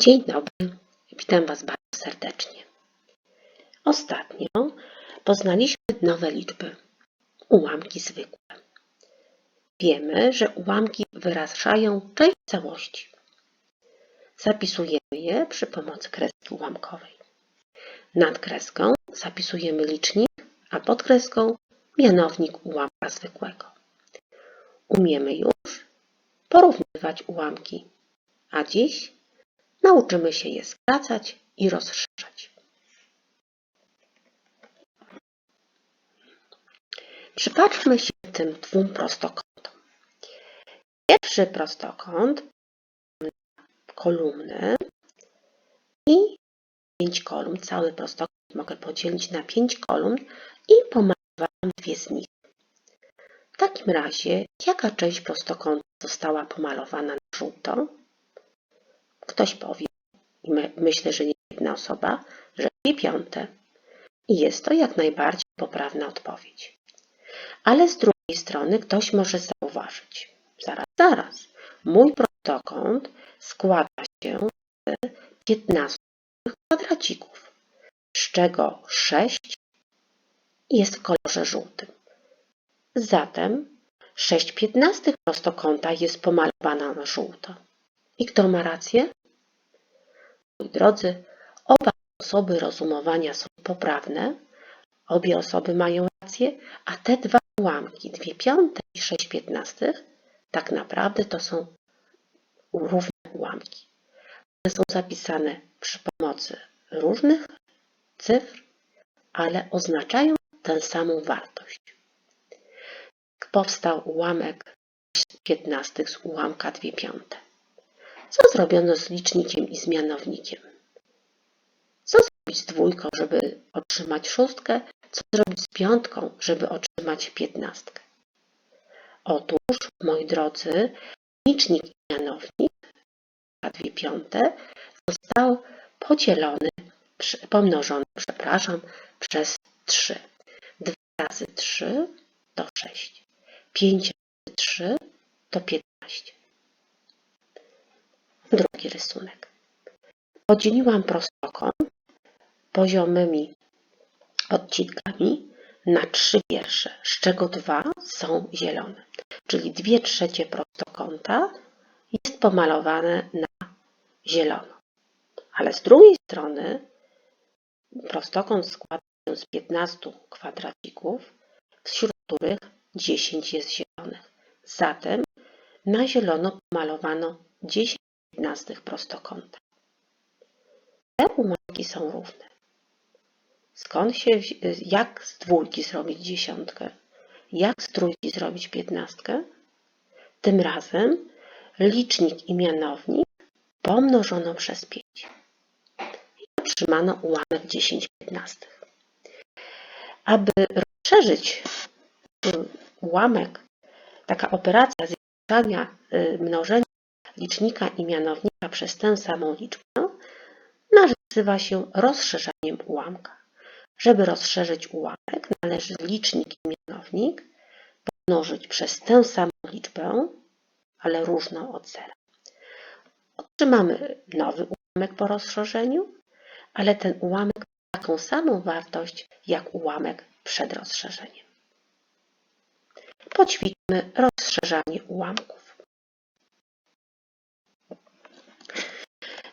Dzień dobry, witam Was bardzo serdecznie. Ostatnio poznaliśmy nowe liczby, ułamki zwykłe. Wiemy, że ułamki wyrażają część całości. Zapisujemy je przy pomocy kreski ułamkowej. Nad kreską zapisujemy licznik, a pod kreską mianownik ułamka zwykłego. Umiemy już porównywać ułamki, a dziś nauczymy się je skracać i rozszerzać. Przypatrzmy się tym dwóm prostokątom. Pierwszy prostokąt kolumny i pięć kolumn. Cały prostokąt mogę podzielić na pięć kolumn i pomalowałam dwie z nich. W takim razie, jaka część prostokąta została pomalowana na żółto? Ktoś powie, i my, myślę, że nie jedna osoba, że dwie piąte. I jest to jak najbardziej poprawna odpowiedź. Ale z drugiej strony ktoś może zauważyć, zaraz, zaraz, mój prostokąt składa się z 15 kwadracików, z czego 6 jest w kolorze żółtym. Zatem 6 piętnastych prostokąta jest pomalowana na żółto. I kto ma rację? Moi drodzy, oba sposoby rozumowania są poprawne, obie osoby mają rację, a te dwa ułamki, dwie piąte i sześć piętnastych, tak naprawdę to są równe ułamki. One są zapisane przy pomocy różnych cyfr, ale oznaczają tę samą wartość. Powstał ułamek 15 z ułamka 2 piąte. Co zrobiono z licznikiem i z mianownikiem? Co zrobić z dwójką, żeby otrzymać szóstkę? Co zrobić z piątką, żeby otrzymać piętnastkę? Otóż, moi drodzy, licznik i mianownik, a 2 piąte, został podzielony, pomnożony, przepraszam, przez 3. 2 razy 3 to 6. 5 razy 3 to 15. Drugi rysunek. Podzieliłam prostokąt poziomymi odcinkami na trzy wiersze, z czego dwa są zielone. Czyli dwie trzecie prostokąta jest pomalowane na zielono. Ale z drugiej strony prostokąt składa się z 15 kwadracików, wśród których 10 jest zielonych. Zatem na zielono pomalowano 10 15 prostokąta. Te ułamki są równe. Skąd się, jak z dwójki zrobić dziesiątkę? Jak z trójki zrobić piętnastkę? Tym razem licznik i mianownik pomnożono przez 5 i otrzymano ułamek 10 piętnastych. Aby rozszerzyć ułamek, taka operacja zwiększania, y, mnożenia licznika i mianownika przez tę samą liczbę nazywa się rozszerzaniem ułamka. Żeby rozszerzyć ułamek, należy licznik i mianownik pomnożyć przez tę samą liczbę, ale różną od zera. Otrzymamy nowy ułamek po rozszerzeniu, ale ten ułamek ma taką samą wartość jak ułamek przed rozszerzeniem. Poćwiczmy rozszerzanie ułamków.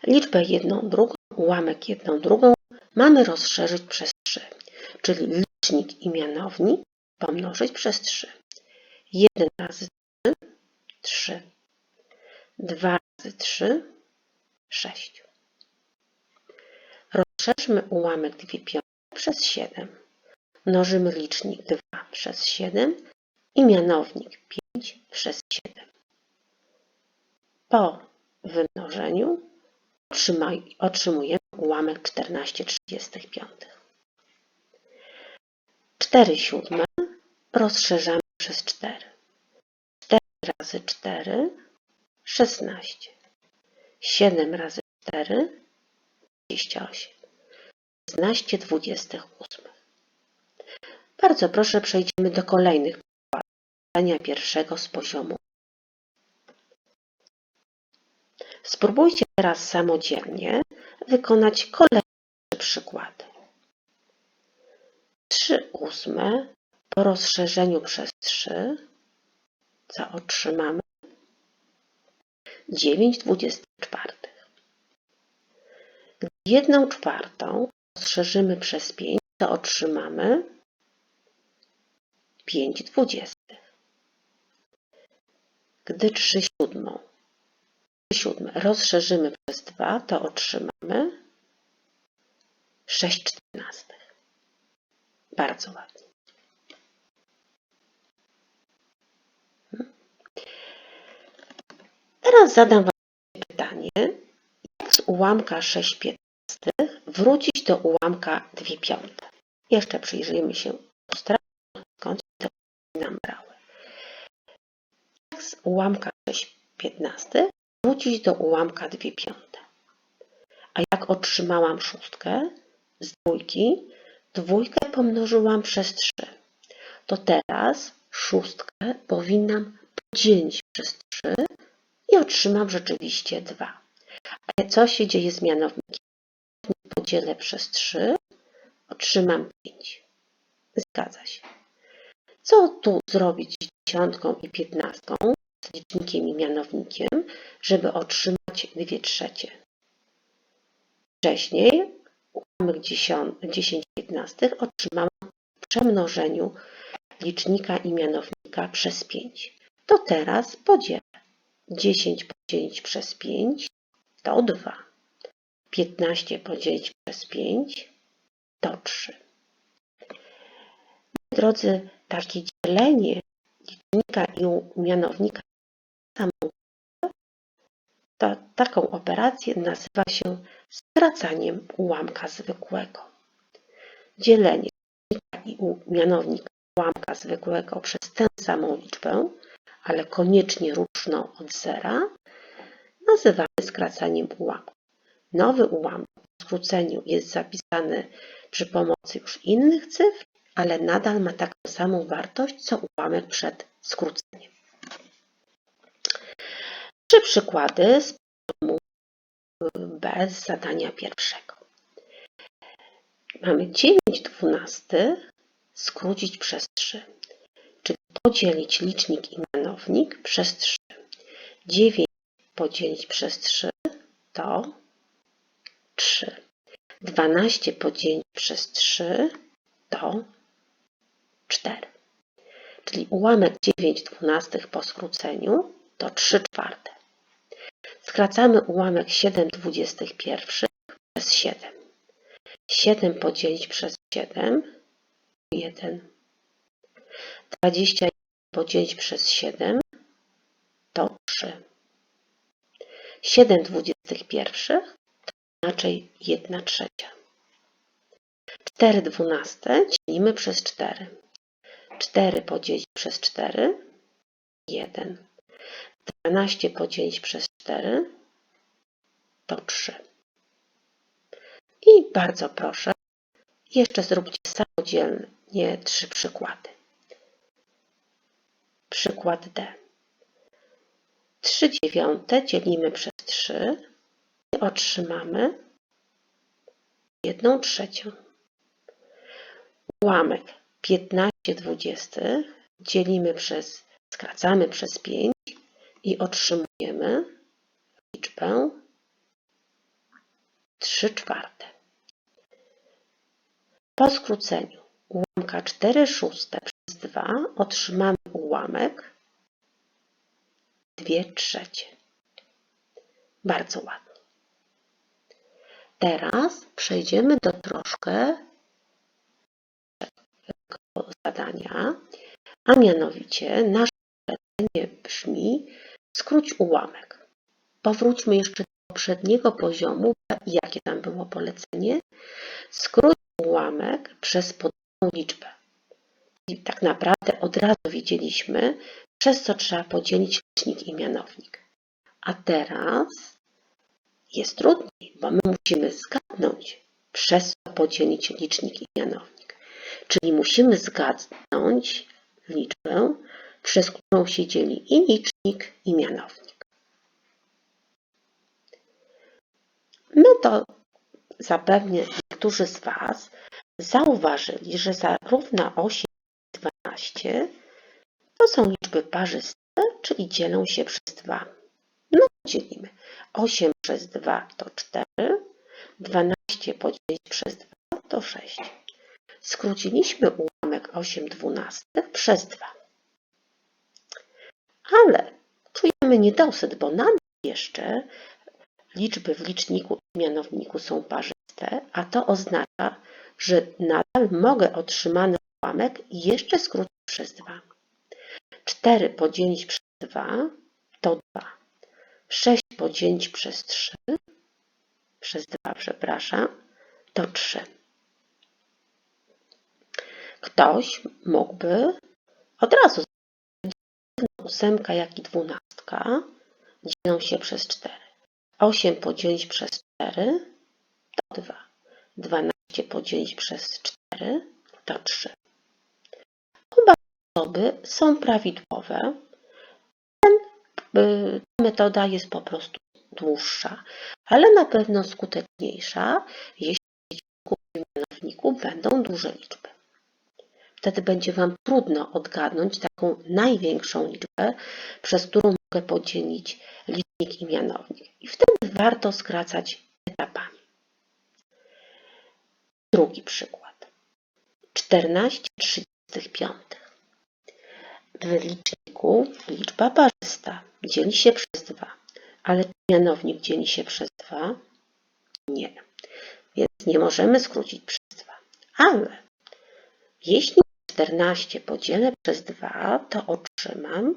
Liczbę jedną drugą, ułamek jedną drugą mamy rozszerzyć przez 3, czyli licznik i mianownik pomnożyć przez 3. 1 razy 3, 3. 2 razy 3, 6. Rozszerzmy ułamek 2 piąte przez 7. Mnożymy licznik 2 przez 7 i mianownik 5 przez 7. Po wymnożeniu otrzymujemy ułamek 14,35. 4 siódme rozszerzamy przez 4. 4 razy 4, 16. 7 razy 4, 28. 16 28. Bardzo proszę przejdziemy do kolejnych przykładów. Zadania pierwszego z poziomu Spróbujcie teraz samodzielnie wykonać kolejne przykłady. 3 ósme po rozszerzeniu przez 3 co otrzymamy? 9 dwudziestych Gdy 1 czwartą rozszerzymy przez 5, to otrzymamy 5 dwudziestych. Gdy 3 siódmą 3 siódme rozszerzymy przez 2, to otrzymamy 6 czternastych. Bardzo ładnie. Teraz zadam Wam pytanie, jak z ułamka 6 piętnastych wrócić do ułamka 2 piąte. Jeszcze przyjrzyjmy się stronę, skąd te nam brały. Jak z ułamka 6 piętnastych wrócić do ułamka 2 piąte. A jak otrzymałam szóstkę z dwójki, dwójkę pomnożyłam przez 3. To teraz szóstkę powinnam podzielić przez 3 i otrzymam rzeczywiście 2. Ale co się dzieje z mianownikiem? Podzielę przez 3, otrzymam 5. Zgadza się. Co tu zrobić z dziesiątką i piętnastką, licznikiem i mianownikiem, żeby otrzymać 2 trzecie? Wcześniej ułamek 10 piętnastych otrzymałam w przemnożeniu licznika i mianownika przez 5. To teraz podzielę. 10 podzielić przez 5 to 2. 15 podzielić przez 5 to 3. Moi drodzy, takie dzielenie licznika i mianownika taką operację nazywa się skracaniem ułamka zwykłego. Dzielenie i mianownika ułamka zwykłego przez tę samą liczbę ale koniecznie różną od zera, nazywamy skracaniem ułamku. Nowy ułamek w skróceniu jest zapisany przy pomocy już innych cyfr, ale nadal ma taką samą wartość, co ułamek przed skróceniem. Trzy przykłady z poziomu B z zadania pierwszego. Mamy 9 dwunastych skrócić przez 3 podzielić licznik i mianownik przez 3. 9 podzielić przez 3 to 3. 12 podzielić przez 3 to 4. Czyli ułamek 9 dwunastych po skróceniu to 3 czwarte. Skracamy ułamek 7 dwudziestych pierwszych przez 7. 7 podzielić przez 7 1. 20 podzielić przez 7 to 3. 7 dwudziestych pierwszych to inaczej 1 trzecia. 4 dwunaste dzielimy przez 4. 4 podzielić przez 4 1. 12 podzielić przez 4 to 3. I bardzo proszę, jeszcze zróbcie samodzielnie trzy przykłady. Przykład D. 3 dziewiąte dzielimy przez 3 i otrzymamy 1 trzecią. Ułamek 15 dwudziestych dzielimy przez, skracamy przez 5 i otrzymujemy liczbę 3 czwarte. Po skróceniu ułamka 4 szóste przez 2 otrzymamy ułamek 2 trzecie. Bardzo ładnie. Teraz przejdziemy do troszkę zadania, a mianowicie nasze polecenie brzmi skróć ułamek. Powróćmy jeszcze do poprzedniego poziomu. Jakie tam było polecenie? Skróć ułamek przez podaną liczbę. I tak naprawdę od razu wiedzieliśmy, przez co trzeba podzielić licznik i mianownik. A teraz jest trudniej, bo my musimy zgadnąć, przez co podzielić licznik i mianownik. Czyli musimy zgadnąć liczbę, przez którą się dzieli i licznik, i mianownik. My to zapewne niektórzy z Was zauważyli, że zarówno 8 i 12 to są liczby parzyste, czyli dzielą się przez 2. No dzielimy. 8 przez 2 to 4, 12 podzielić przez 2 to 6. Skróciliśmy ułamek 8 dwunastych przez 2. Ale czujemy niedosyt, bo nadal jeszcze liczby w liczniku i mianowniku są parzyste, a to oznacza, że nadal mogę otrzymany ułamek jeszcze skrócić przez 2. 4 podzielić przez 2 to 2. 6 podzielić przez 3, przez 2, przepraszam, to 3. Ktoś mógłby od razu ósemka, jak i dwunastka dzielą się przez 4. 8 podzielić przez 4 to 2. 12 podzielić przez 4 to 3. Oba sposoby są prawidłowe. Y, ta metoda jest po prostu dłuższa, ale na pewno skuteczniejsza, jeśli w mianowniku będą duże liczby. Wtedy będzie Wam trudno odgadnąć taką największą liczbę, przez którą mogę podzielić licznik i mianownik. I wtedy warto skracać etapami. Drugi przykład. 14 35. W liczniku liczba parzysta dzieli się przez 2, ale czy mianownik dzieli się przez 2? Nie. Więc nie możemy skrócić przez 2. Ale jeśli 14 podzielę przez 2, to otrzymam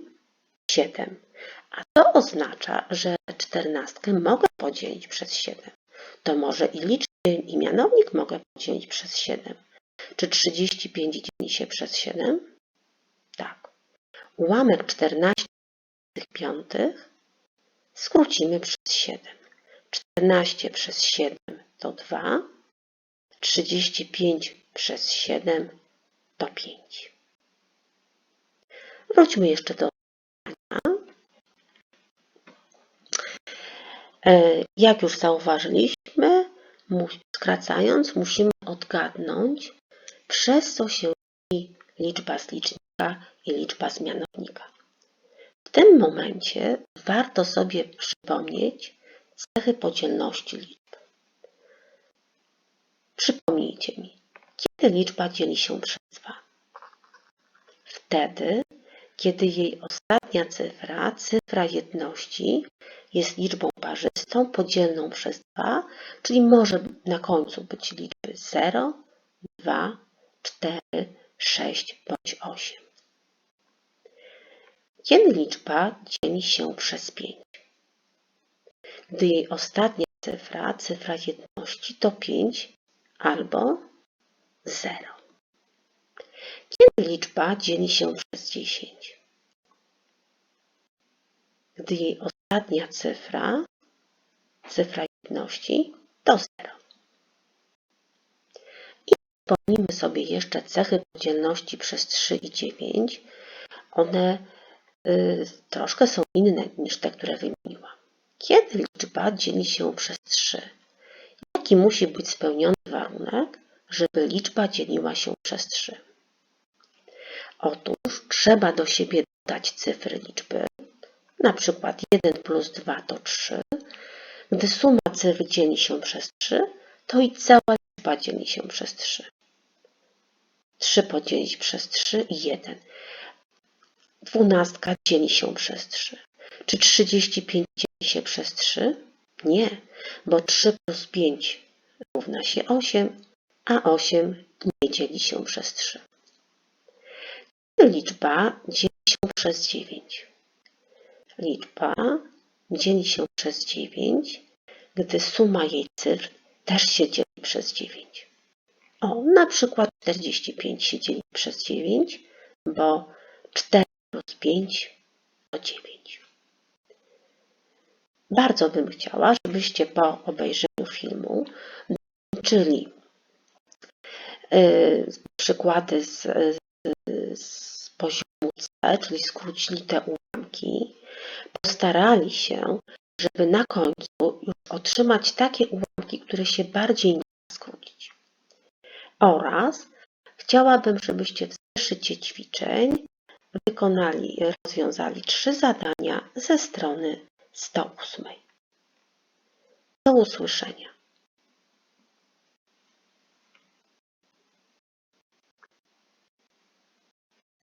7. A to oznacza, że 14 mogę podzielić przez 7. To może i liczbę i mianownik mogę podzielić przez 7. Czy 35 dzieli się przez 7? Tak. Ułamek 14 piątych skrócimy przez 7. 14 przez 7 to 2. 35 przez 7 to 5. Wróćmy jeszcze do E, jak już zauważyliśmy, skracając, musimy odgadnąć, przez co się liczba z licznika i liczba z mianownika. W tym momencie warto sobie przypomnieć cechy podzielności liczb. Przypomnijcie mi, kiedy liczba dzieli się przez 2? Wtedy, kiedy jej ostatnia cyfra, cyfra jedności, jest liczbą parzystą podzielną przez 2, czyli może na końcu być liczby 0, 2, 4, 6 bądź 8. Kiedy liczba dzieli się przez 5? Gdy jej ostatnia cyfra, cyfra jedności to 5 albo 0. Kiedy liczba dzieli się przez 10? Gdy jej ostatnia cyfra, cyfra jedności, to 0. I przypomnijmy sobie jeszcze cechy podzielności przez 3 i 9. One y, troszkę są inne niż te, które wymieniłam. Kiedy liczba dzieli się przez 3? Jaki musi być spełniony warunek, żeby liczba dzieliła się przez 3? Otóż trzeba do siebie dodać cyfry liczby, na przykład 1 plus 2 to 3. Gdy suma cyfr dzieli się przez 3, to i cała liczba dzieli się przez 3. 3 podzielić przez 3 i 1. Dwunastka dzieli się przez 3. Czy 35 dzieli się przez 3? Nie, bo 3 plus 5 równa się 8, a 8 nie dzieli się przez 3. Liczba dzieli się przez 9 liczba dzieli się przez 9, gdy suma jej cyfr też się dzieli przez 9. O, na przykład 45 się dzieli przez 9, bo 4 plus 5 to 9. Bardzo bym chciała, żebyście po obejrzeniu filmu dołączyli yy, przykłady z, z poziomu C, czyli skrócili te ułamki postarali się żeby na końcu już otrzymać takie ułamki, które się bardziej nie da skrócić. Oraz chciałabym, żebyście w zeszycie ćwiczeń wykonali, rozwiązali trzy zadania ze strony 108. Do usłyszenia.